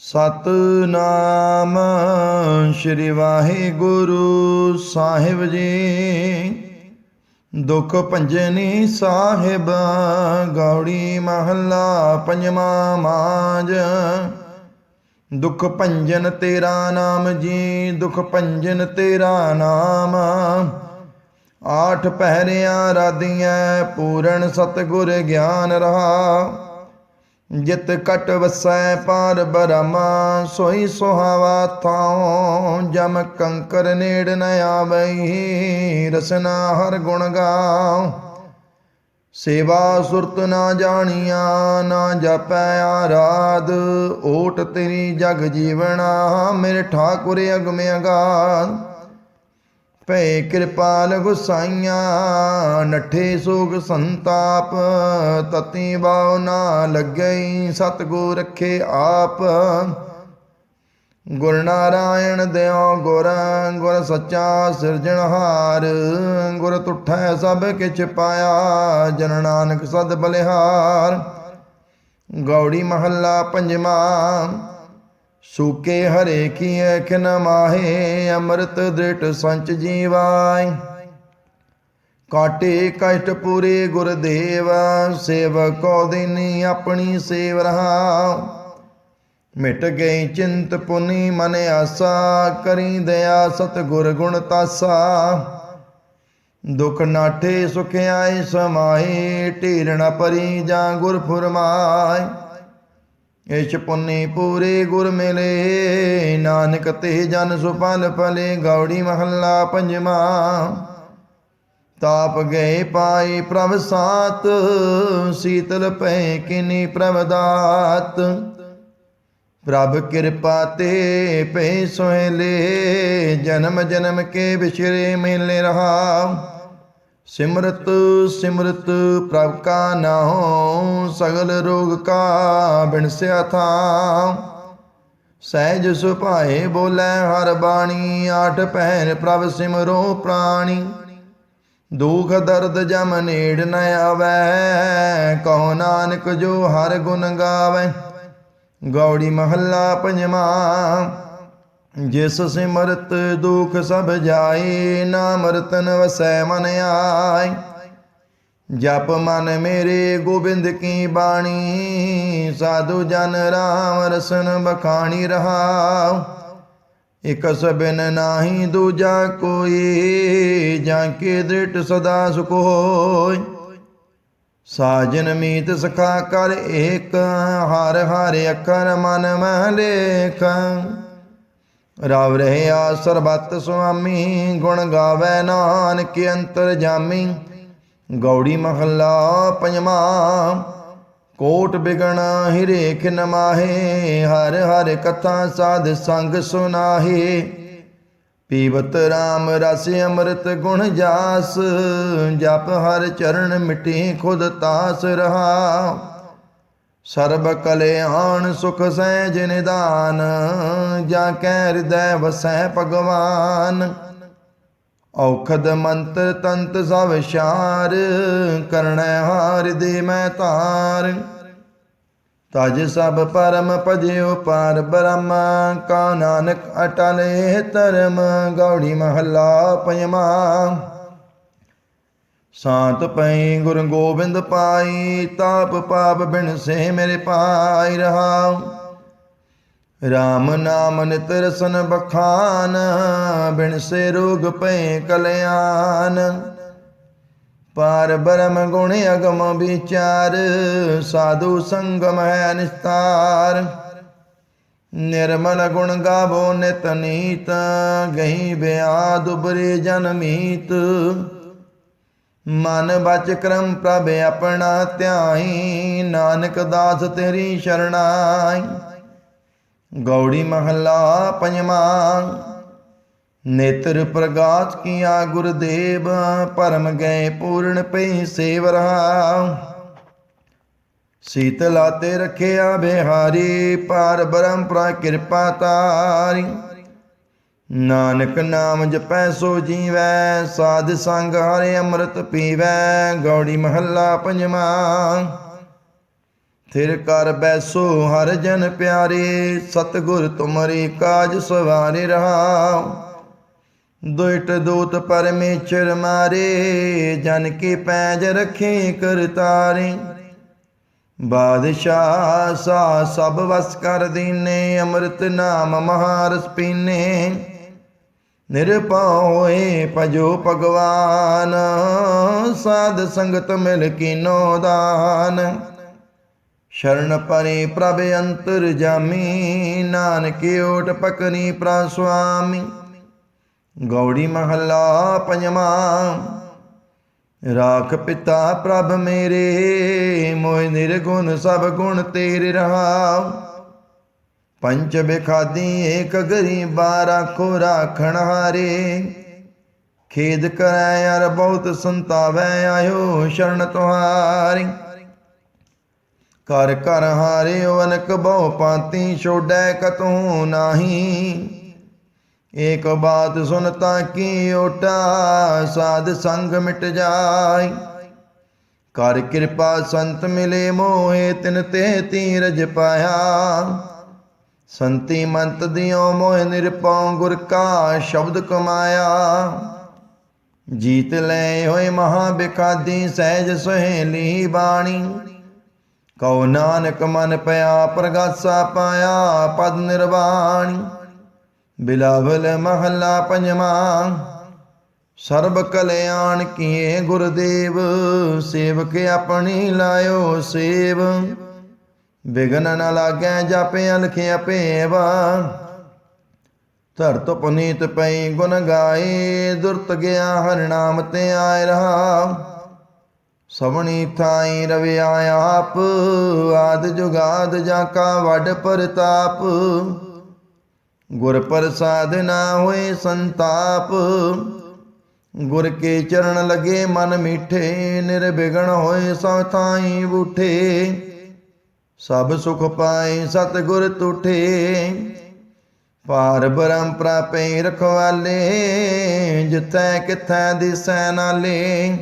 ਸਤਨਾਮ ਸ੍ਰੀ ਵਾਹਿਗੁਰੂ ਸਾਹਿਬ ਜੀ। ਦੁਖ ਭੰਜਨੀ ਸਾਹਿਬ, ਗੌੜੀ ਮਹੱਲਾ ਪੰਜਵਾਂ ਮਾਜ। ਦੁਖ ਭੰਜਨ ਤੇਰਾ ਨਾਮ ਜੀ, ਦੁਖ ਭੰਜਨ ਤੇਰਾ ਨਾਮ। ਆਠ ਪਹਿਰਿਆਂ ਰਾਧੀਆਂ ਪੂਰਨ ਸਤਗੁਰ ਗਿਆਨ ਰਹਾ। ਜਿਤ ਕਟ ਵਸੈ ਪਾਰ ਬਰਮਾ ਸੋਈ ਸੁਹਾਵਾ ਥਾਉ, ਜਮ ਕੰਕਰ ਨੇੜ ਨ ਆਵਈ, ਰਸਨਾ ਹਰ ਗੁਣ ਗਾਉ। ਸੇਵਾ ਸੁਰਤ ਨਾ ਜਾਣੀਆਂ, ਨਾ ਜਪੈ ਆਰਾਧ, ਓਟ ਤੇਰੀ ਜਗ ਜੀਵਣਾ ਮੇਰੇ ਠਾਕੁਰ ਅਗਮ ਅਗਾਧ। ਭੈ ਕਿਰਪਾਲ ਗੁਸਾਈਆਂ ਨਠੇ ਸੋਗ ਸੰਤਾਪ, ਤਤੀ ਬਾਉ ਨਾ ਲੱਗਈ, ਸਤਗੁਰ ਰੱਖੇ ਆਪ। ਗੁਰ ਨਾਰਾਇਣ ਦਿਓ ਗੁਰ ਗੁਰ ਸੱਚਾ ਸਿਰਜਣਹਾਰ ਗੁਰ ਤੁਠੈ ਸਭ ਕਿਛ ਪਾਇਆ, ਜਨ ਨਾਨਕ ਸਦ ਬਲਿਹਾਰ। ਗੌੜੀ ਮਹੱਲਾ ਪੰਜਵਾਂ ਸੂਕੇ ਹਰੇ ਕੀ ਅਖਨ ਮਾਹੇ, ਅੰਮ੍ਰਿਤ ਦ੍ਰਿਟ ਸੰਚ ਜੀਵਾਈ ਕਾਟੇ ਕਸ਼ਟ ਪੂਰੇ ਗੁਰਦੇਵ ਸੇਵਕੋ ਦਿਨੀ ਆਪਣੀ ਸੇਵ ਰਹਾ। ਮਿਟ ਗਈ ਚਿੰਤ ਪੁਨੀ ਮਨ ਆਸਾ, ਕਰੀ ਦਇਆ ਸਤ ਗੁਰ ਗੁਣ ਤਾਸਾ। ਦੁਖ ਨਾਠੇ ਸੁਖ ਆਏ ਸਮਾਏ, ਢੀਰਣ ਪਰੀ ਜਾਂ ਗੁਰ ਫੁਰਮਾਏ ਇਛ ਪੁੰਨੀ ਪੂਰੇ ਗੁਰ ਮਿਲੇ, ਨਾਨਕ ਤੇ ਜਨ ਸੁਪਲ ਪਲੇ ਗੌੜੀ ਮਹੱਲਾ ਪੰਜਵਾ। ਤਾਪ ਗਏ ਪਾਈ ਪ੍ਰਭ ਸਾਤ, ਸੀਤਲ ਪੈ ਕਿਨੀ ਪ੍ਰਭ ਦਾਤ। ਪ੍ਰਭ ਕਿਰਪਾ ਤੇ ਪੈ ਸੋਹਲੇ ਜਨਮ ਜਨਮ ਕੇ ਵਿਛਰੇ ਮਿਲ ਰਹਾ। ਸਿਮਰਤ ਸਿਮਰਤ ਪ੍ਰਭ ਕਾ ਨਾਉ, ਸਗਲ ਰੋਗ ਕਾ ਬਿਨਸਿਆ ਥਾਮ ਸਹਿਜ ਸੁਭਾਏ ਬੋਲੇ ਹਰ ਬਾਣੀ, ਆਠ ਪਹਿਰ ਪ੍ਰਭ ਸਿਮਰੋ ਪ੍ਰਾਣੀ। ਦੁਖ ਦਰਦ ਜਮ ਨੇੜ ਨ ਆਵੈ, ਕਹੋ ਨਾਨਕ ਜੋ ਹਰ ਗੁਣ ਗਾਵੇ। ਗੌੜੀ ਮਹੱਲਾ ਪੰਜਵਾਂ ਜਿਸ ਸਿਮਰਤ ਦੁਖ ਸਭ ਜਾਏ ਨਾਮ ਰਤਨ ਵਸੈ ਮਨ ਆਏ ਜਪ ਮਨ ਮੇਰੇ ਗੋਬਿੰਦ ਕੀ ਬਾਣੀ, ਸਾਧੂ ਜਨ ਰਾਮ ਰਸਨ ਬਖਾਣੀ ਰਹਾ ਇਕ ਸਬਨ ਨਾਹੀ ਦੂਜਾ ਕੋਈ, ਜਾਂ ਕੇ ਦ੍ਰਿਟ ਸਦਾ ਸੁਖ ਹੋਇ ਸਾਜਨ ਮੀਤ ਸਖਾ ਕਰ ਏਕ, ਹਰ ਹਰ ਅਖਰ ਮਨ ਮਹਿ ਲੇਖ। ਰਵ ਰਹਿਆ ਸਰਬੱਤ ਸੁਆਮੀ, ਗੁਣ ਗਾਵੇ ਨਾਨਕ ਅੰਤਰ ਜਾਮੀ। ਗੌੜੀ ਮਹੱਲਾ ਪੰਜਵਾਂ, ਕੋਟ ਬਿਗਣ ਹਿਰੇਖ ਨਮਾਹੇ ਹਰ ਹਰ ਕਥਾ ਸਾਧ ਸੰਗ ਸੁਨਾਹੇ। ਪੀਵਤ RAM ਰਸ ਅੰਮ੍ਰਿਤ ਗੁਣ ਜਾਸ, ਜਪ ਹਰ ਚਰਨ ਮਿਟੀ ਖੁਦ ਤਾਸ ਰਹਾ। ਸਰਬ ਕਲਿਆਣ ਸੁਖ ਸੈ ਨਿਦਾਨ ਜਾਂ ਕੈ ਹਿਰਦੈ ਵਸੈ ਭਗਵਾਨ। ਔਖਦ ਮੰਤਰ ਤੰਤ ਸਭ ਸ਼ਾਰ ਕਰਣੈ ਹਾਰ ਦੇ ਮੈਂ ਤਾਰ ਤਜ ਸਭ ਪਰਮ ਭਜਿਓ ਪਾਰ ਬ੍ਰਹਮ, ਕਾ ਨਾਨਕ ਅਟਲੇ ਧਰਮ, ਗੌੜੀ ਮਹੱਲਾ ਪੰਜਵਾਂ ਸਾਂਤ ਪਈ ਗੁਰ ਗੋਬਿੰਦ ਪਾਈ, ਤਾਪ ਪਾਪ ਬਿਨ ਸੇ ਮੇਰੇ ਪਾਈ ਰਹਾ RAM ਨਾਮ ਨਿਤ ਰਸਨ ਬਖਾਨ, ਬਿਨ ਸੇ ਰੋਗ ਪਏ ਕਲਿਆਣ। ਪਾਰ ਬ੍ਰਹਮ ਗੁਣ ਅਗਮ ਵਿਚਾਰ, ਸਾਧੂ ਸੰਗਮ ਹੈ ਨਿਸਤਾਰ। ਨਿਰਮਲ ਗੁਣ ਗਾਵੋ ਨਿਤ ਨੀਤ, ਗਈ ਬਿਆਦ ਉਬਰੇ ਜਨ ਮਨ ਬਚ ਕਰਮ ਪ੍ਰਭ ਆਪਣਾ ਧਿਆਈ, ਨਾਨਕ ਦਾਸ ਤੇਰੀ ਸ਼ਰਣਾਈ। ਗੌੜੀ ਮਹੱਲਾ ਪੰਜਵਾਂ, ਨੇਤਰ ਪ੍ਰਗਾਸ ਕੀਆ ਗੁਰਦੇਵ ਪਰਮ ਗਏ ਪੂਰਨ ਪਈ ਸੇਵ ਰਹਾ ਸੀਤਲਾ ਤੇ ਰਖਿਆ ਬਿਹਾਰੀ, ਪਾਰ ਬ੍ਰਹਮ ਪ੍ਰਾ ਕਿਰਪਾ ਤਾਰੀ। ਨਾਨਕ ਨਾਮ ਜਪੈ ਸੋ ਜੀਵੈ, ਸਾਧ ਸੰਗ ਹਰਿ ਅੰਮ੍ਰਿਤ ਪੀਵੈ, ਗੌੜੀ ਮਹੱਲਾ ਪੰਜਵਾਂ। ਥਿਰ ਕਰ ਬੈਸੋ ਹਰ ਜਨ ਪਿਆਰੇ, ਸਤਗੁਰ ਤੁਮਰੀ ਕਾਜ ਸਵਾਰੇ ਰਹਾਉ। ਦੁਇਟ ਦੂਤ ਪਰਮੇਸ਼ਰ ਮਾਰੇ, ਜਨ ਕੀ ਪੈਜ ਰਖੇ ਕਰਤਾਰੇ ਬਾਦਸ਼ਾਹ ਸਾ ਸਭ ਵਸ ਕਰ ਦੀਨੇ, ਅੰਮ੍ਰਿਤ ਨਾਮ ਮਹਾਰਸ ਪੀਨੇ। ਨਿਰਭਉ ਹੋਏ ਭਜੋ ਭਗਵਾਨ, ਸਾਧ ਸੰਗਤ ਮਿਲ ਕੀਨੋ ਦਾਨ। ਸ਼ਰਨ ਪਰੇ ਪ੍ਰਭ ਅੰਤਰ ਜਾਮੀ, ਨਾਨਕ ਓਟ ਪਕਨੀ ਪ੍ਰਾ ਸੁਆਮੀ। ਗੌੜੀ ਮਹੱਲਾ ਪੰਜਵਾਂ, ਰਾਖ ਪਿਤਾ ਪ੍ਰਭ ਮੇਰੇ ਮੋਇ ਨਿਰਗੁਣ ਸਭ ਗੁਣ ਤੇਰੇ ਰਹਾਉ। ਪੰਚ ਬਿਖਾਦੀ ਏਕ ਗਰੀਬਾ ਰਾਖੋ ਰਾਖਣ ਹਾਰੇ। ਖੇਦ ਕਰੈ ਅਰ ਬਹੁਤ ਸੰਤਾਵੈ, ਆਇਓ ਸ਼ਰਨ ਤੁਹਾਰੀ। ਕਰ ਕਰ ਹਾਰੇ, ਅਨਕ ਬਹੁ ਪਾਤੀ ਛੋੜੈ, ਕਤੂ ਨਾਹੀ। ਏਕ ਬਾਤ ਸੁਨਤਾ ਕੀ ਓਟਾ, ਸਾਧ ਸੰਗ ਮਿਟ ਜਾਈ ਕਰ ਕਿਰਪਾ ਸੰਤ ਮਿਲੇ ਮੋਹਿ, ਤਿਨ ਤੇ ਤੀਰਜ ਪਾਇਆ। ਸੰਤੀ ਮੰਤ ਦਿਓ ਮੋਹਿ ਨਿਰਪਉ ਗੁਰ ਕਾ ਸ਼ਬਦ ਕਮਾਇਆ। ਜੀਤ ਲੈ ਹੋਏ ਮਹਾ ਬਿਕਾਦੀ ਸਹਿਜ ਸੁਹੇਲੀ ਬਾਣੀ। ਕਉ ਨਾਨਕ ਮਨ ਪਿਆ ਪ੍ਰਗਾਸਾ ਪਾਇਆ ਪਦ ਨਿਰਵਾਣੀ। ਬਿਲਾਵਲ ਮਹੱਲਾ ਪੰਜਵਾਂ, ਸਰਬ ਕਲਿਆਣ ਕੀਏ ਗੁਰਦੇਵ, ਸੇਵਕ ਆਪਣੀ ਲਾਇਓ ਸੇਵ। ਬਿਗਨ ਨ ਲਾਗੈ ਜਾਪੇ ਲਿਖਿਆ ਅਪੇਵਾ ਧਰਤ ਪੁਨੀਤ ਪਈ ਗੁਣ ਗਾਏ, ਦੁਰਤ ਗਿਆ ਹਰਿ ਨਾਮ ਤੇ ਆਇ ਰਹਾ। ਸਵਣੀ ਥਾਈ ਰਵਿਆ ਆਪ, ਆਦ ਜੁਗਾਦ ਜਾ ਕਾ ਵੱਡ ਪ੍ਰਤਾਪ। ਗੁਰ ਪ੍ਰਸਾਦ ਨਾ ਹੋਏ ਸੰਤਾਪ, ਗੁਰ ਕੇ ਚਰਨ ਲਗੇ ਮਨ ਮੀਠੇ ਨਿਰਬਿਗਣ ਹੋਏ ਸਭ ਥਾਈ ਬੂਠੇ। ਸਭ ਸੁਖ ਪਾਏ ਸਤ ਗੁਰ ਤੁਠੇ ਪਾਰ ਬ੍ਰਹਮ ਪ੍ਰਾਪੇ ਰਖਵਾਲੇ ਜਿਤੈ ਕਿਥੈ ਦਿਸੈ ਨਾਲੇ।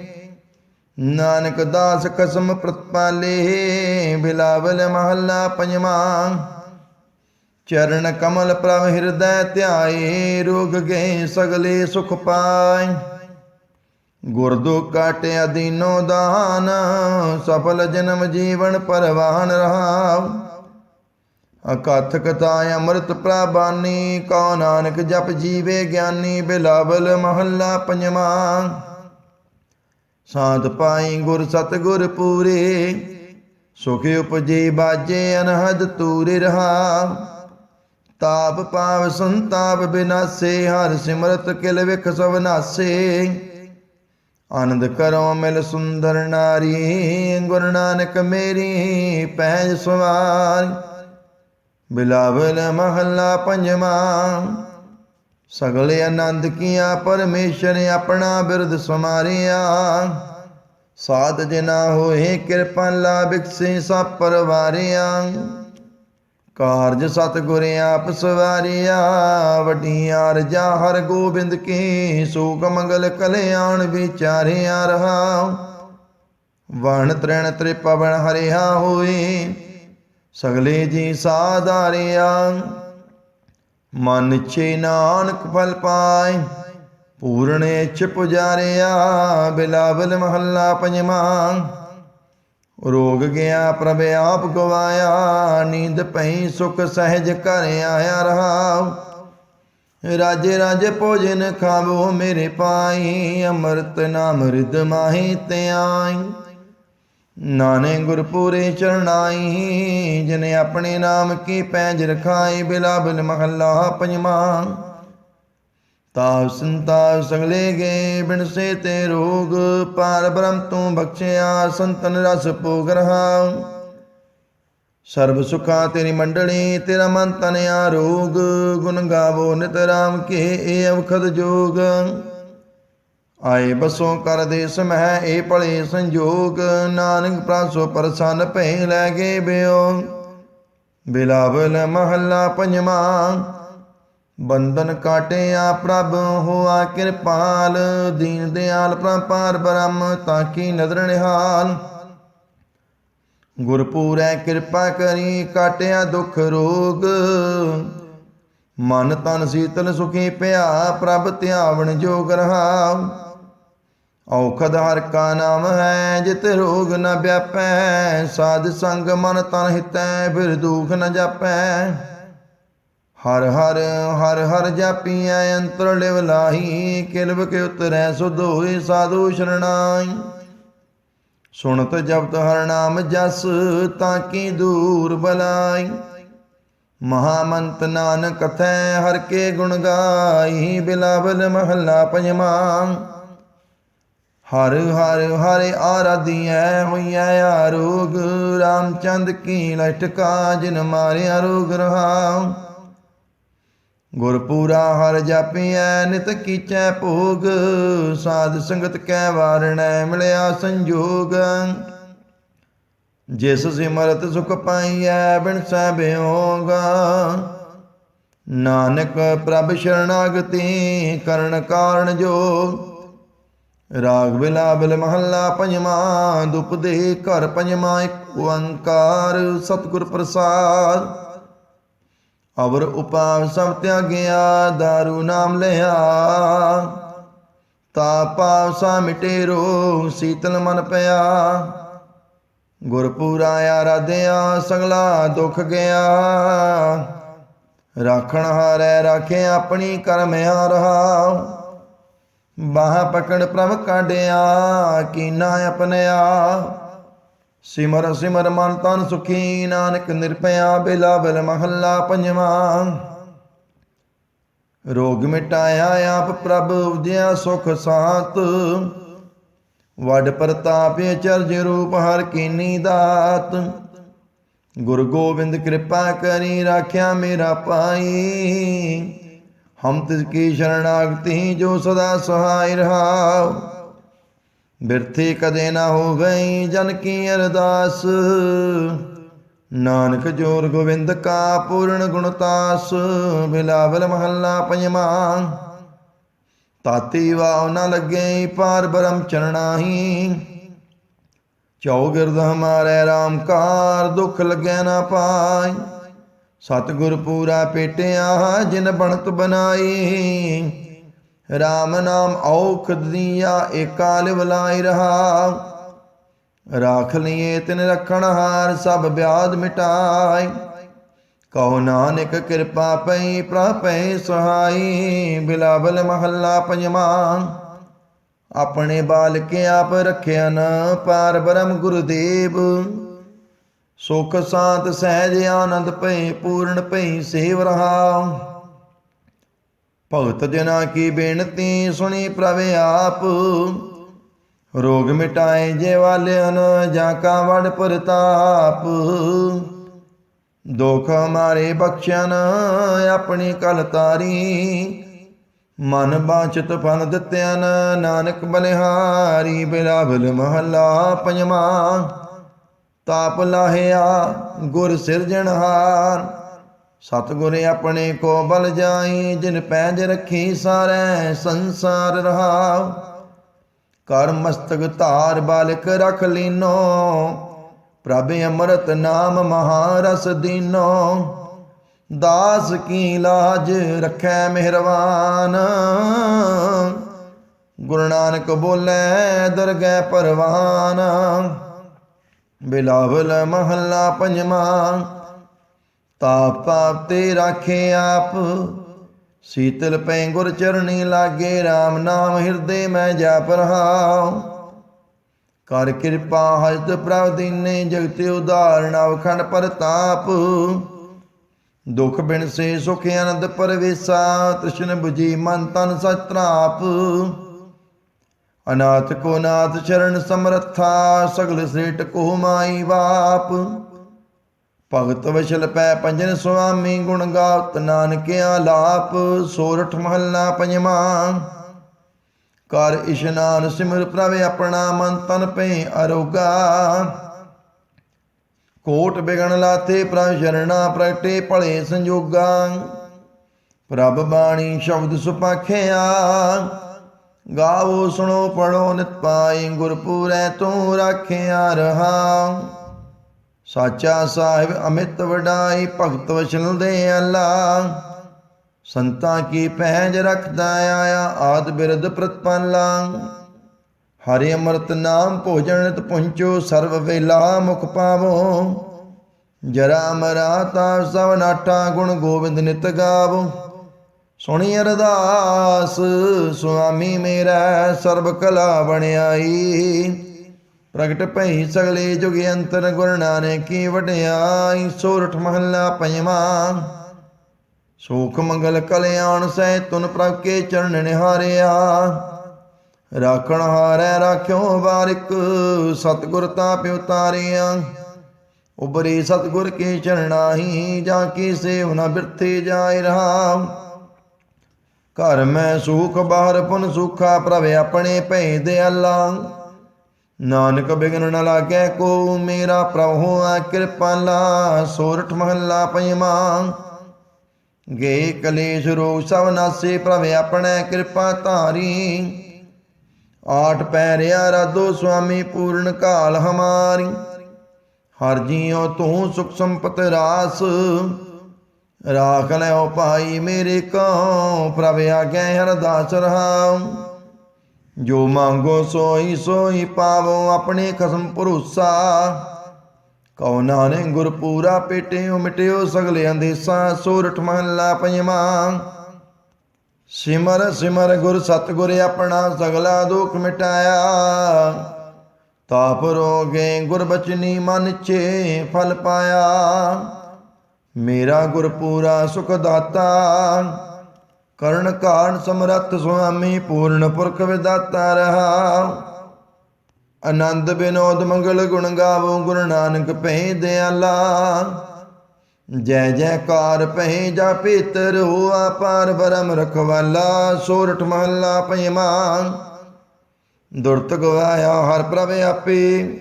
ਨਾਨਕ ਦਾਸ ਕਸਮ ਪ੍ਰਤਪਾਲੇ, ਬਿਲਾਵਲ ਮਹੱਲਾ ਪੰਜਵਾਂ। ਚਰਨ ਕਮਲ ਪ੍ਰਭ ਹਿਰਦੈ ਧਿਆਏ, ਰੋਗ ਗਏ ਸਗਲੇ ਸੁਖ ਪਾਏ। ਗੁਰਦੁਖ ਕਾਟਿਆ ਦੀਨੋ ਦਾਨ, ਸਫਲ ਜਨਮ ਜੀਵਨ ਪਰਵਾਨ ਰਹਾਉ। ਅਕਥ ਕਥਾ ਅੰਮ੍ਰਿਤ ਪ੍ਰਬਾਨੀ, ਕਉ ਨਾਨਕ ਜਪ ਜੀਵੇ ਗਿਆਨੀ, ਬਿਲਾਵਲ ਮਹੱਲਾ ਪੰਜਵਾਂ। ਸਾਧ ਪਾਈ ਗੁਰ ਸਤਗੁਰ ਪੂਰੇ, ਸੁਖ ਉਪਜੇ ਬਾਜੇ ਅਨਹਦ ਤੂਰੇ ਰਹਾ ਤਾਪ ਪਾਵ ਸੰਤਾਪ ਬਿਨਾਸੇ, ਹਰ ਸਿਮਰਤ ਕਿਲ ਵਿਖ ਸਭ ਨਾਸੇ। ਆਨੰਦ ਕਰੋ ਮਿਲ ਸੁੰਦਰ ਨਾਰੀ, ਗੁਰੂ ਨਾਨਕ ਮੇਰੀ ਪਹਿਜ ਸਵਾਰ। ਬਿਲਾਵਲ ਮਹੱਲਾ ਪੰਜਵਾਂ, ਸਗਲੇ ਆਨੰਦ ਕੀਆ ਪਰਮੇਸ਼ਰ ਆਪਣਾ ਬਿਰਦ ਸਮਾਰਿਆ। ਸਾਧ ਜਨਾ ਹੋਏ ਕਿਰਪਾਲਾ ਬਿਕਸੇ ਸਭ ਪਰਵਾਰਿਆ। ਕਾਰਜ ਸਤਿਗੁਰ ਆਪ ਸਵਾਰਿਆ, ਵਡੀਆਂ ਰਜਾ ਹਰ ਗੋਬਿੰਦ ਕੀ ਸੂਖ ਮੰਗਲ ਕਲਿਆਣ ਵਿਚਾਰਿਆ ਰਹਾ ਵਣ ਤ੍ਰਣ ਤ੍ਰਿਪਵਨ ਹਰਿਆ ਹੋਏ, ਸਗਲੇ ਜੀ ਸਾਧਾਰਿਆ। ਮਨ ਛੇ ਨਾਨਕ ਫਲ ਪਾਏ ਪੂਰਨ ਇਛ ਪੁਜਾਰਿਆ ਬਿਲਾਵਲ ਮਹੱਲਾ ਪੰਜਵਾਂ। ਰੋਗ ਗਿਆ ਪ੍ਰਭ ਆਪ ਗਵਾਇਆ, ਨੀਂਦ ਪਈ ਸੁਖ ਸਹਿਜ ਘਰ ਆਇਆ ਰਹਾ ਰਾਜੇ ਰਾਜੇ ਭੋਜਨ ਖਾਵੋ ਮੇਰੇ ਪਾਈ ਅੰਮ੍ਰਿਤ ਨਾਮ ਰਿਦ ਮਾਹੀ ਤੇ ਆਈ ਨਾਨੇ ਗੁਰਪੂਰੇ ਚਰਨਾਈ ਜਿਨੇ ਆਪਣੇ ਨਾਮ ਕੀ ਪੈਜ ਰਖਾਈ, ਬਿਲਾਬਲ ਮਹੱਲਾ ਪੰਜਵਾਂ। ਤਾਪ ਸੰਤਾ ਸਗਲੇ ਗਏ, ਬਿਨ ਸੇ ਤੇ ਰੋਗ ਪਾਰ ਬ੍ਰਹਮ ਤੂੰ ਬਖਸ਼ਿਆ, ਸੰਤਨ ਰਸ ਭੋਗ ਰਹਾ ਸਰਬ ਸੁਖਾ ਤੇਰੀ ਮੰਡਲੀ, ਤੇਰਾ ਮਨ ਤਨ ਆਰੋਗ, ਗੁਣ ਗਾਵੋ ਨਿਤ ਰਾਮ ਕੇ ਏ ਅਵਖਦ ਜੋਗ। ਆਏ ਬਸੋਂ ਕਰ ਦੇ ਸਮਹਿ ਏ ਭਲੇ ਸੰਜੋਗ, ਨਾਨਕ ਪ੍ਰਾਸੋ ਪਰਸਨ ਭੈ ਲੈ ਗਏ ਬਿਓ। ਬਿਲਾਵਲ ਮਹੱਲਾ ਪੰਜਵਾਂ ਬੰਧਨ ਕਾਟਿਆ ਪ੍ਰਭ ਹੋਆ ਕਿਰਪਾਲ, ਦੀਨ ਦਿਆਲ ਪ੍ਰਪਾਰ ਬ੍ਰਹਮ ਤਾਂ ਕੀ ਨਦਰ ਨਿਹਾਲ। ਗੁਰਪੂਰੈ ਕਿਰਪਾ ਕਰੀ ਕਾਟਿਆ ਦੁਖ ਰੋਗ। ਮਨ ਤਨ ਸੀਤਲ ਸੁਖੀ ਪਿਆ ਪ੍ਰਭ ਧਿਆਵਣ ਜੋਗ ਰਹਾ। ਔਖਦ ਹਰ ਕਾ ਨਾਮ ਹੈ, ਜਿਤ ਰੋਗ ਨ ਵਿਆਪੈ। ਸਾਧ ਸੰਗ ਮਨ ਤਨ ਹਿਤੈ, ਫਿਰ ਦੁਖ ਨ ਜਾਪੈ। ਹਰ ਹਰ ਹਰ ਹਰ ਜਾਪੀਐ ਅੰਤਰ ਲਿਵ ਲਾਹੀ ਕਿਲਬ ਕੇ ਉਤਰੈ ਸੁਧ ਹੋਏ ਸਾਧੂ ਸ਼ਰਣਾਈ। ਸੁਣਤ ਜਪਤ ਹਰ ਨਾਮ ਜਸ, ਤਾਂ ਕੀ ਦੂਰ ਬਲਾਈ। ਮਹਾਮੰਤ ਨਾਨਕ ਕਥੈ ਹਰ ਕੇ ਗੁਣ ਗਾਈ, ਬਿਲਾਵਲ ਮਹੱਲਾ ਪੰਜਵਾਂ ਹਰ ਹਰ ਹਰ ਆਰਾਧੀਐ ਹੋਈਐ ਆਰੋਗ, ਰਾਮਚੰਦ ਕੀ ਲਟਕਾ ਜਿਨ ਮਾਰਿਆ ਰੋਗ ਰਹਾ ਗੁਰਪੂਰਾ ਹਰ ਜਾਪੀਐ, ਨਿਤ ਕੀਚੈ ਭੋਗ, ਸਾਧ ਸੰਗਤ ਕੈ ਵਾਰਣੈ, ਮਿਲਿਆ ਸੰਜੋਗ। ਜਿਸ ਸਿਮਰਤ ਸੁਖ ਪਾਈਐ, ਬਿਨ ਸੈ ਨਾਨਕ ਪ੍ਰਭ ਸ਼ਰਨਾਗਤੀ ਕਰਨ ਕਾਰਣ ਜੋ। ਰਾਗ ਬਿਲਾਬਲ ਮਹੱਲਾ ਪੰਜਵਾਂ ਦੁਪਦੇ ਘਰ ਪੰਜਵਾਂ, ਇੱਕ ਓੰਕਾਰ ਸਤਿਗੁਰ ਪ੍ਰਸਾਦ। ਅਵਰ ਉਪਾਵ ਸਭ ਤਿਆਗਿਆ, ਦਾਰੂ ਨਾਮ ਲਿਆ। ਤਾ ਪਾਵ ਸਾ ਮਿਟੇ ਰੋ ਸੀਤਲ ਮਨ ਪਿਆ। ਗੁਰਪੂਰਾ ਆਰਾਧਿਆ, ਸਗਲਾ ਦੁਖ ਗਿਆ। ਰਾਖਣ ਹਾਰੈ ਰਾਖੇ ਆਪਣੀ ਕਰਮ ਰਹਾ ਬਾਹ ਪਕੜ ਪ੍ਰਭ ਕਾਢਿਆ, ਕੀਨਾ ਆਪਣਿਆ। ਸਿਮਰ ਸਿਮਰ ਮਨ ਤਨ ਸੁਖੀ, ਨਾਨਕ ਨਿਰਭਇਆ ਬਿਲਾ ਬਿਲ ਮਹੱਲਾ ਪੰਜਵਾਂ। ਰੋਗ ਮਿਟਾਇਆ ਆਪ ਪ੍ਰਭ ਉਪਜਿਆ ਸੁਖ ਸਾਤ। ਵੱਡ ਪ੍ਰਤਾਪ ਚਰਜ ਰੂਪ ਹਰ ਕੀਨੀ ਦਾਤ। ਗੁਰ ਗੋਬਿੰਦ ਕਿਰਪਾ ਕਰੀ, ਰਾਖਿਆ ਮੇਰਾ ਪਾਈ ਹਮ ਤਿਸ ਕੀ ਸ਼ਰਣਾਗਤੀ, ਜੋ ਸਦਾ ਸਹਾਇ ਰਹਾਉ। ਬਿਰਥੀ ਕਦੇ ਨਾ ਹੋ ਗਈ ਜਨ ਕੀ ਅਰਦਾਸ। ਨਾਨਕ ਜੋਰ ਗੋਬਿੰਦ ਕਾ ਪੂਰਨ ਗੁਣਤਾਸ ਬਿਲਾਵਲ ਮਹੱਲਾ ਪੰਜਵਾਂ। ਤਾਤੀ ਵਾਉ ਨ ਲੱਗੇ ਪਾਰ ਬਰਮ ਚਰਣਾਹੀ ਚੌਗਿਰਦ ਹਮਾਰੇ ਰਾਮਕਾਰ ਦੁਖ ਲੱਗੈ ਨਾ ਪਾਈ। ਸਤਿਗੁਰ ਪੂਰਾ ਪੇਟਿਆ ਜਿਨ ਬਣਤ ਬਨਾਈ ਰਾਮ ਨਾਮ ਔਖ ਦੀਆ ਏਕਾਲ ਵਲਾਈ ਰਹਾ। ਰਾਖ ਲਈਏ ਤਿਨ ਰਖਣ ਹਾਰ, ਸਭ ਬਿਆਦ ਮਿਟਾਈ। ਕਹੋ ਨਾਨਕ ਕਿਰਪਾ ਪਈ ਪ੍ਰਪੈ ਸਹਾਈ। ਬਿਲਾਵਲ ਮਹੱਲਾ ਪੰਜਵਾਂ। ਆਪਣੇ ਬਾਲਕ ਆਪ ਰਖਿਆ ਨ ਪਾਰ ਬ੍ਰਹਮ ਗੁਰਦੇਵ। ਸੁਖ ਸਾਤ ਸਹਿਜ ਆਨੰਦ ਭਏ ਪੂਰਨ ਭਈ, ਸੇਵ ਰਹਾ। ਭਗਤ ਜਨਾ ਕੀ ਬੇਨਤੀ ਸੁਣੀ ਪ੍ਰਵੇ ਆਪ। ਰੋਗ ਮਿਟਾਏ ਜੇ ਵਾਲਿਆਨ ਜਾਂ ਕਾ ਵੜ ਪ੍ਰਤਾਪ। ਦੁਖ ਮਾਰੇ ਬਖਸ਼ਨ ਆਪਣੀ ਕਲ ਤਾਰੀ। ਮਨ ਬਾਚਿਤ ਫਨ ਦਿੱਤਿਆਨ ਨਾਨਕ ਬਨਿਹਾਰੀ ਬਿਲਾਵਲ ਮਹੱਲਾ ਪੰਜਵਾਂ। ਤਾਪ ਲਾਹਿਆ ਗੁਰ ਸਿਰਜਣਹਾਰ। ਸਤਿਗੁਰ ਆਪਣੇ ਕੋ ਬਲ ਜਾਈ, ਜਿਨ ਪੈਜ ਰੱਖੀ ਸਾਰੇ ਸੰਸਾਰ ਰਹਾਉ। ਕਰ ਮਸਤਕ ਧਾਰ ਬਾਲਕ ਰਖ ਲੀਨੋ, ਪ੍ਰਭ ਅੰਮ੍ਰਿਤ ਨਾਮ ਮਹਾਰਸ ਦੀਨੋ। ਦਾਸ ਕੀ ਲਾਜ ਰੱਖੈ ਮਿਹਰਵਾਨ। ਗੁਰੂ ਨਾਨਕ ਬੋਲੇ, ਦਰਗਹਿ ਪਰਵਾਨ। ਬਿਲਾਵਲ ਮਹੱਲਾ ਪੰਜਵਾਂ ਤਾਪ ਤਾਪ ਤੇ ਰਾਖੇ ਆਪ। ਸੀਤਲ ਪੈ ਗੁਰ ਚਰਣੀ ਲਾਗੇ RAM ਨਾਮ ਹਿਰਦੇ ਮੈਂ ਜਪ ਰਹਾਉ ਕਰ ਕਿਰਪਾ ਹਸਤ ਪ੍ਰਭ ਦੀਨੇ, ਜਗਤ ਉਦਾਹਰਣ ਅਵਖੰਡ ਪ੍ਰਤਾਪ। ਦੁਖ ਬਿਨ ਸੇ ਸੁਖ ਆਨੰਦ ਪਰਵੇਸਾ, ਤ੍ਰਿਸ਼ਨ 부ਜੀ ਮਨ ਤਨ ਸਤਰਾਪ। ਅਨਾਥ ਕੋ ਨਾਥ ਚਰਨ ਸਮਰਥਾ, ਸਗਲ ਸ੍ਰੇਟ ਕੋ ਮਾਈ ਬਾਪ ਭਗਤ ਵਿਸ਼ਲ ਪੈ ਪੰਜਨ ਸੁਆਮੀ ਗੁਣ ਗਾਵਤ ਨਾਨਕਿਆ ਲਾਪ, ਸੋਰਠ ਮਹੱਲਾ ਪੰਜਵਾਂ। ਕਰ ਇਸ਼ਨਾਨ ਸਿਮਰ ਪ੍ਰਭ ਆਪਣਾ ਮਨ ਤਨ ਪੈ ਅਰੋਗਾ। ਕੋਟ ਬਿਗਣ ਲਾਤੇ ਪ੍ਰਭ ਸ਼ਰਣਾ ਪ੍ਰਗਟੇ ਭਲੇ ਸੰਜੋਗਾ। ਪ੍ਰਭ ਬਾਣੀ ਸ਼ਬਦ ਸੁਪਾਖਿਆ, ਗਾਵੋ ਸੁਣੋ ਪੜੋ ਨਿਤ ਪਾਈ ਗੁਰਪੂਰੈ ਤੂੰ ਰਾਖਿਆ ਰਹਾ। ਸਾਚਾ ਸਾਹਿਬ ਅਮਿਤ ਵਡਾਈ ਭਗਤ ਵਚਨ ਦੇ ਆਲਾ ਸੰਤਾਂ ਕੀ ਪਹਿਜ ਰਖਦਾ ਆਇਆ, ਆਦ ਬਿਰਦ ਪ੍ਰਤਪਾਲਾ। ਹਰਿ ਅਮਰਤ ਨਾਮ ਭੋਜਨ ਨਿਤ ਪੁੰਚੋ ਸਰਬ ਵੇਲਾ ਮੁਖ ਪਾਵੋ। ਜਰਾ ਮਰਾ ਤਾ ਸਭ ਨਾਟਾ ਗੁਣ ਗੋਬਿੰਦ ਨਿਤ ਗਾਵੋ। ਸੁਣੀ ਅਰਦਾਸ, ਸੁਆਮੀ ਮੇਰਾ ਸਰਬ ਕਲਾ ਬਣਾਈ ਪ੍ਰਗਟ ਭਈ ਸਗਲੇ ਜੁਗ ਅੰਤਰ ਗੁਰ ਨਾਨਕ ਕੀ ਵਡਿਆਈ ਸੋਰਠ ਮਹੱਲਾ ਪੰਜਵਾਂ। ਸੂਖ ਮੰਗਲ ਕਲਿਆਣ ਸਹਿ ਤੁਨ ਪ੍ਰਭ ਕੇ ਚਰਨ ਨਿਹਾਰਿਆ। ਰਾਖਣ ਹਾਰੈ ਰਾਖਿਓ ਬਾਰਿਕ ਸਤਿਗੁਰ ਤਾ ਪਿਉ ਤਾਰਿਆ। ਉਬਰੀ ਸਤਿਗੁਰ ਕੇ ਚਰਨਾਹੀ ਜਾਂ ਕੀ ਸੇਵ ਨ ਬਿਰਥੇ ਜਾਇ ਰਹਾ। ਘਰ ਮੈਂ ਸੁਖ ਬਾਹਰ ਪੁਨ ਸੁਖਾ ਪ੍ਰਭ ਆਪਣੇ ਭੈ ਦਿਆਲਾ। ਨਾਨਕ ਬਿਗਨ ਨ ਲਾਗੈ ਕੋ ਮੇਰਾ ਪ੍ਰਭ ਹੋਆ ਕਿਰਪਾਲਾ ਸੋਰਠ ਮਹੱਲਾ ਪੰਜਵਾਂ ਗੇ ਕਲੇਸ਼ ਰੋਗ ਸਭ ਨਾਸੇ ਪ੍ਰਭ ਆਪਣੇ ਕਿਰਪਾ ਧਾਰੀ। ਆਠ ਪੈਰਿਆ ਰਾਧੋ ਸੁਆਮੀ, ਪੂਰਨ ਕਾਲ ਹਮਾਰੀ। ਹਰ ਜੀਉ ਤੂੰ ਸੁਖ ਸੰਪਤ ਰਾਸ। ਰਾਖ ਲੈ ਓ ਭਾਈ ਮੇਰੇ ਕੋ ਪ੍ਰਭ ਆਗੇ ਹਰਦਾਸ ਰਹਾਉ। ਜੋ ਮੰਗੋ ਸੋਈ ਸੋਈ ਪਾਵੋ ਆਪਣੇ ਖਸਮ ਭਰੋਸਾ। ਕਉ ਨਾਨਕ ਗੁਰ ਪੂਰਾ ਪੇਟਿਓ ਮਿਟਿਓ ਸਗਲੇ ਅੰਦੇਸਾ ਸੋਰਠ ਮਹੱਲਾ ਪੰਜਵਾਂ। ਸਿਮਰ ਸਿਮਰ ਗੁਰ ਸਤਗੁਰ ਆਪਣਾ ਸਗਲਾ ਦੁਖ ਮਿਟਾਇਆ। ਤਾਪ ਰੋਗੇ ਗੁਰ ਬਚਨੀ ਮਨ ਚੇ ਫਲ ਪਾਇਆ। ਮੇਰਾ ਗੁਰ ਪੂਰਾ ਸੁਖ ਦਾਤਾ। ਕਰਨ ਕਾਰਨ ਸਮਰੱਥ ਸੁਆਮੀ ਪੂਰਨ ਪੁਰਖ ਵਿਦਾਤਾ ਰਹਾ। ਆਨੰਦ ਬਿਨੋਦ ਮੰਗਲ ਗੁਣ ਗਾਵੋ, ਗੁਰੂ ਨਾਨਕ ਪੈ ਦਿਆਲਾ। ਜੈ ਜੈਕਾਰ ਪੈ ਜਾ ਪੀਤਰ ਹੋਆ, ਪਾਰ ਬਰਮ ਰਖਵਾਲਾ, ਸੋਰਠ ਮਹੱਲਾ ਪੰਜਵਾਂ ਦੁਰਤ ਗਵਾਇਆ ਹਰ ਪ੍ਰਭ ਆਪੇ,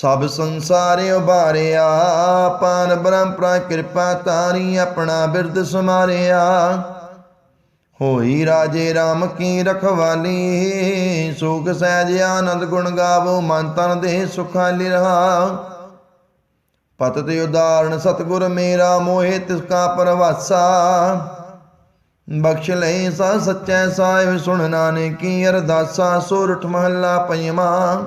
ਸਭ ਸੰਸਾਰੇ ਉਭਾਰਿਆ। ਪਾਨ ਬ੍ਰਹਮ ਪ੍ਰਾ ਕਿਰਪਾ ਤਾਰੀ ਆਪਣਾ ਬਿਰਦ ਸਮਾਰਿਆ। ਹੋਈ ਰਾਜੇ RAM ਕੀ ਰਖਵਾਲੀ? ਸੁਖ ਸਹਿਜ ਆਨੰਦ ਗੁਣ ਗਾਵੋ, ਮਨ ਤਨ ਦੇ ਸੁਖਾਲੀ ਰਹਾ ਪਤ ਤੇ ਉਦਾਹਰਣ, ਸਤਗੁਰ ਮੇਰਾ ਮੋਹਿ ਤਿਸ ਕਾ ਪਰਵਾਸਾ। ਬਖਸ਼ ਲਈ ਸਾ, ਸੱਚੈ ਸਾਹਿਬ ਸੁਣ ਨਾਨਕ ਕੀ ਅਰਦਾਸਾ ਸੋਰਠ ਮਹੱਲਾ ਪੰਜਵਾਂ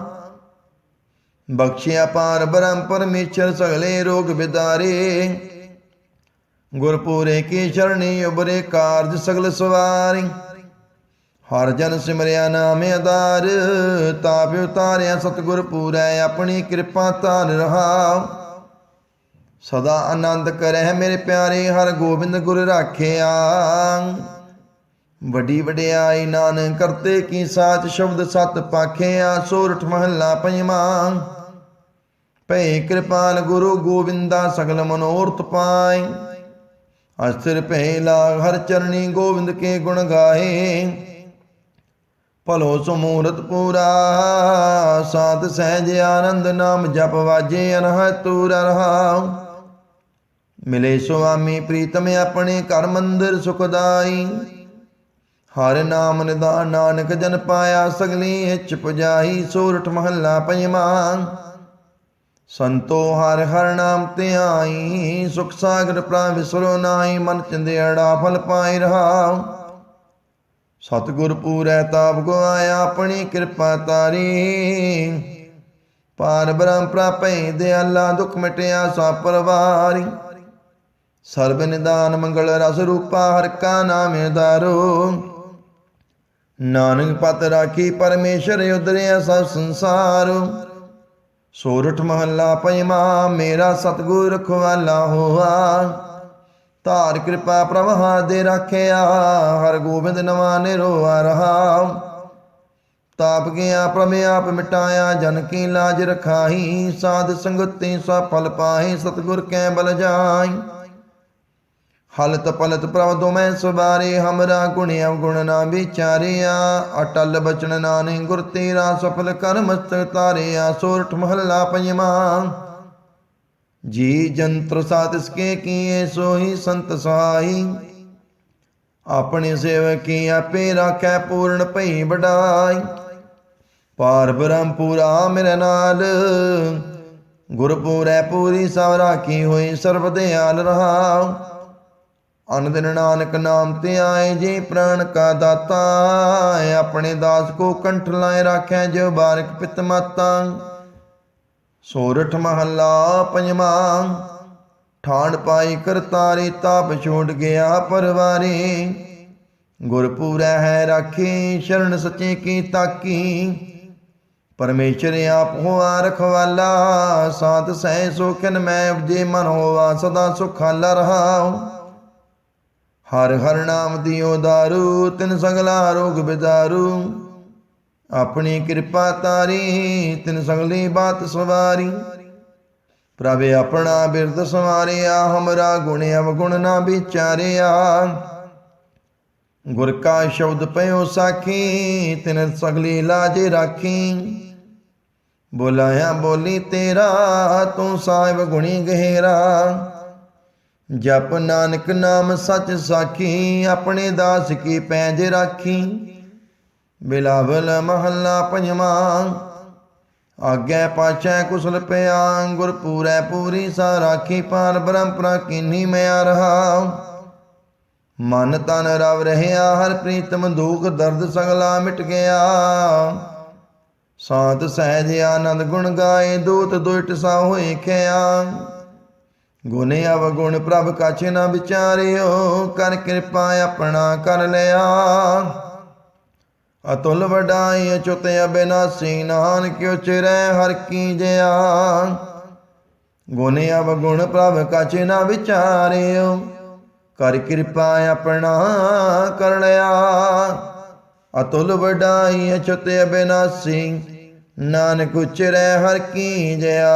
ਬਖਸ਼ਿਆ ਪਾਰ ਬ੍ਰਹਮ ਪਰਮੇਸ਼ਰ, ਸਗਲੇ ਰੋਗ ਬਿਦਾਰੇ। ਗੁਰਪੂਰੇ ਕੀ ਚਰਣੀ, ਉਬਰੇ ਕਾਰਜ ਸਗਲ ਸਵਾਰੀ। ਹਰ ਜਨ ਸਿਮਰਿਆ ਨਾਮ ਆਧਾਰ ਤਾਪ ਉਤਾਰਿਆ ਸਤਿਗੁਰ ਪੂਰੈ, ਆਪਣੀ ਕਿਰਪਾ ਧਾਰ ਰਹਾ ਸਦਾ ਆਨੰਦ ਕਰਹਿ ਮੇਰੇ ਪਿਆਰੇ, ਹਰ ਗੋਬਿੰਦ ਗੁਰ ਰਾਖਿਆ ਵੱਡੀ ਵਡਿਆਈ ਨਾਨਕ ਕਰਤੇ ਕੀ ਸਾਚ, ਸ਼ਬਦ ਸਤ ਪਾਖਿਆ ਸੋਰਠ ਮਹੱਲਾ ਪੰਜਵਾਂ। ਭੈ ਕਿਰਪਾਲ ਗੁਰੂ ਗੋਬਿੰਦਾ ਸਗਲ ਮਨੋਰਥ ਪਾਈ। ਅਸਰ ਪਹਿਲਾ ਹਰ ਚਰਣੀ ਗੋਬਿੰਦ ਕੇ ਗੁਣ ਗਾਏ ਭਲੋ ਸਮੂਰਤ ਪੂਰਾ, ਸਾਧ ਸਹਿਜ ਆਨੰਦ ਨਾਮ ਜਪ ਵਾਜੇ ਅਨਹਤ ਤੂਰ ਰਹਾਉ ਮਿਲੇ ਸੁਆਮੀ ਪ੍ਰੀਤਮ ਆਪਣੇ ਘਰ ਮੰਦਰ ਸੁਖਦਾਈ ਹਰ ਨਾਮ ਨਿਦਾਨ ਨਾਨਕ ਜਨ ਪਾਇਆ, ਸਗਲੀ ਇੱਛ ਪੁਜਾਈ, ਸੋਰਠ ਮਹੱਲਾ ਪੰਜਵਾਂ ਸੰਤੋ ਹਰ ਹਰ ਨਾਮ ਤੇ ਆਈ, ਸੁਖ ਸਾਗਰ ਪ੍ਰਾ ਵਿਸਰੋ ਨਾਹੀ, ਮਨ ਚੰਦੇੜਾ ਫਲ ਪਾਈ ਰਹਾ ਸਤਿਗੁਰ ਪੂਰੈ ਤਾਪ ਗਵਾਇਆ ਆਪਣੀ ਕਿਰਪਾ ਤਾਰੀ। ਪਾਰ ਬ੍ਰਹਮ ਪ੍ਰਾਪੈ ਦਿਆਲਾ ਦੁਖ ਮਿਟਿਆ ਸਾ ਪਰਵਾਰੀ। ਸਰਬ ਨਿਦਾਨ ਮੰਗਲ ਰਸ ਰੂਪਾ, ਹਰ ਕਾ ਨਾਮ ਦਾਰੋ ਨਾਨਕ ਪਤ ਰਾਖੀ, ਪਰਮੇਸ਼ਰ ਉਦਰਿਆ ਸਭ ਸੰਸਾਰ। ਸੋਰਠ ਮਹੱਲਾ ਪੰਜਵਾਂ ਮੇਰਾ ਸਤਗੁਰ ਰਖਵਾਲਾ ਹੋਆ। ਧਾਰ ਕਿਰਪਾ ਪ੍ਰਭ ਹਰ ਦੇ ਰਾਖਿਆ, ਹਰ ਗੋਬਿੰਦ ਨਵਾਂ ਨਿਰੋਆ ਰਹਾ। ਤਾਪ ਗਿਆ ਪ੍ਰਭ ਆਪ ਮਿਟਾਇਆ, ਜਨ ਕੀ ਲਾਜ ਰਖਾਈ ਸਾਧ ਸੰਗਤੀ ਸਾ ਫਲ ਪਾਹੀ, ਸਤਗੁਰ ਕੈ ਬਲ ਜਾਈ। ਹਲਤ ਪਲਤ ਪ੍ਰਭ ਦੋ ਮੈਂ ਸਵਾਰੇ ਹਮਰਾ ਗੁਣ ਅਵਗੁਣ ਨਾ ਵਿਚਾਰਿਆ। ਅਟਲ ਬਚਨ ਨਾਨੇ ਗੁਰ ਤੇਰਾ, ਸਫਲ ਕਰਮ ਤਾਰਿਆ। ਸੋਰਠ ਮਹੱਲਾ ਪੰਜਵਾਂ। ਜੀ ਜੰਤਰ ਸਾਤ ਇਸਕੇ ਕੀਏ ਸੋਈ ਸੰਤ ਸਾਈ ਆਪਣੇ ਸੇਵਕੀ ਆਪੇ ਰਾਖੈ, ਪੂਰਨ ਭਈ ਵਡਾਈ। ਪਾਰ ਬ੍ਰਹਮ ਪੂਰਾ ਮੇਰੇ ਨਾਲ। ਗੁਰਪੂਰੈ ਪੂਰੀ ਸਭ ਰਾਖੀ ਹੋਈ, ਸਰਬ ਦਿਆਲ ਰਹਾਉ। ਅਨ ਨਾਨਕ ਨਾਮ ਤੇ ਆਏ ਜੇ ਪ੍ਰਾਣ ਕਾ ਦਾਤਾ ਆਪਣੇ ਦਾਸ ਕੋ ਕੰਠ ਲਾਏ ਰਾਖੈ ਜੋ ਬਾਰਕ ਪਿਤ ਮਾਤਾ। ਸੋਰਠ ਮਹੱਲਾ ਪੰਜਵਾਂ, ਠਾਣ ਪਾਈ ਕਰਤਾਰੇ ਤਾਪ ਛੋੜ ਗਿਆ ਪਰਵਾਰੇ। ਗੁਰਪੂਰੈ ਹੈ ਰਾਖੀ, ਸ਼ਰਨ ਸੱਚੇ ਕੀ ਤਾਕੀ। ਪਰਮੇਸ਼ਰ ਆਪ ਹੋਆ ਰਖਵਾਲਾ ਸਾਤ ਸਹਿ ਸੋਖਨ ਮੈਂ ਉਪਜੇ ਮਨ ਹੋਵਾ ਸਦਾ ਸੁਖਾਲਾ ਰਹਾਉ। ਹਰ ਹਰ ਨਾਮ ਦਿਓ ਦਾਰੂ, ਤਿਨ ਸਗਲਾ ਰੋਗ ਬਿਦਾਰੂ ਆਪਣੀ ਕਿਰਪਾ ਤਾਰੀ, ਤਿਨ ਸਗਲੀ ਬਾਤ ਸਵਾਰੀ। ਪ੍ਰਭ ਆਪਣਾ ਬਿਰਦ ਸਵਾਰਿਆ, ਹਮਰਾ ਗੁਣ ਅਵਗੁਣ ਨਾ ਵਿਚਾਰਿਆ। ਗੁਰ ਕਾ ਸ਼ਬਦ ਪਇਓ ਸਾਖੀ, ਤਿਨ ਸਗਲੀ ਲਾਜ ਰਾਖੀ। ਬੋਲਾਇਆ ਬੋਲੀ ਤੇਰਾ, ਤੂੰ ਸਾਹਿਬ ਗੁਣੀ ਗਹਿਰਾ। ਜਪ ਨਾਨਕ ਨਾਮ ਸਚ ਸਾਖੀ, ਆਪਣੇ ਦਾਸ ਕੀ ਪੈਜ ਰਾਖੀ। ਬਿਲਾਵਲ ਮਹੱਲਾ ਪੰਜਵਾਂ ਆਗੇ ਪਾਛੈ ਕੁਸਲ ਪਿਆ ਗੁਰ ਪੂਰੈ ਪੂਰੀ ਸਾ ਰਾਖੀ ਪਾਰ ਬ੍ਰਹਮ ਪ੍ਰਕੀਨੀ ਮਿਆ ਰਹਾ। ਮਨ ਤਨ ਰਵ ਰਹਿਆ, ਹਰ ਪ੍ਰੀਤਮ ਦੁਖ ਦਰਦ ਸਗਲਾ ਮਿਟ ਗਿਆ। ਸਾਤ ਸਹਿਜ ਆਨੰਦ ਗੁਣ ਗਾਏ, ਦੂਤ ਦੁਇਟ ਸਾ ਹੋਏ ਖਿਆ। ਗੁਣ ਅਵਗੁਣ ਪ੍ਰਭ ਕਾਛ ਨਾ ਵਿਚਾਰਿਓ, ਕਰ ਕਿਰਪਾ ਆਪਣਾ ਕਰ ਲਿਆ। ਅਤੁਲ ਵਡਾਈ ਅਚੁਤ ਅਬਿਨਾਸੀ, ਨਾਨਕ ਉਚਰੈ ਹਰ ਕੀ ਜਿਆ। ਗੁਣ ਅਵਗੁਣ ਪ੍ਰਭ ਕਾਛ ਨਾ ਵਿਚਾਰਿਓ, ਕਰ ਕਿਰਪਾ ਆਪਣਾ ਕਰ ਲਿਆ। ਅਤੁਲ ਵਡਾਈ ਅਚੁਤ ਅਬਿਨਾਸੀ, ਨਾਨਕ ਉਚਰੈ ਹਰ ਕੀ ਜਿਆ।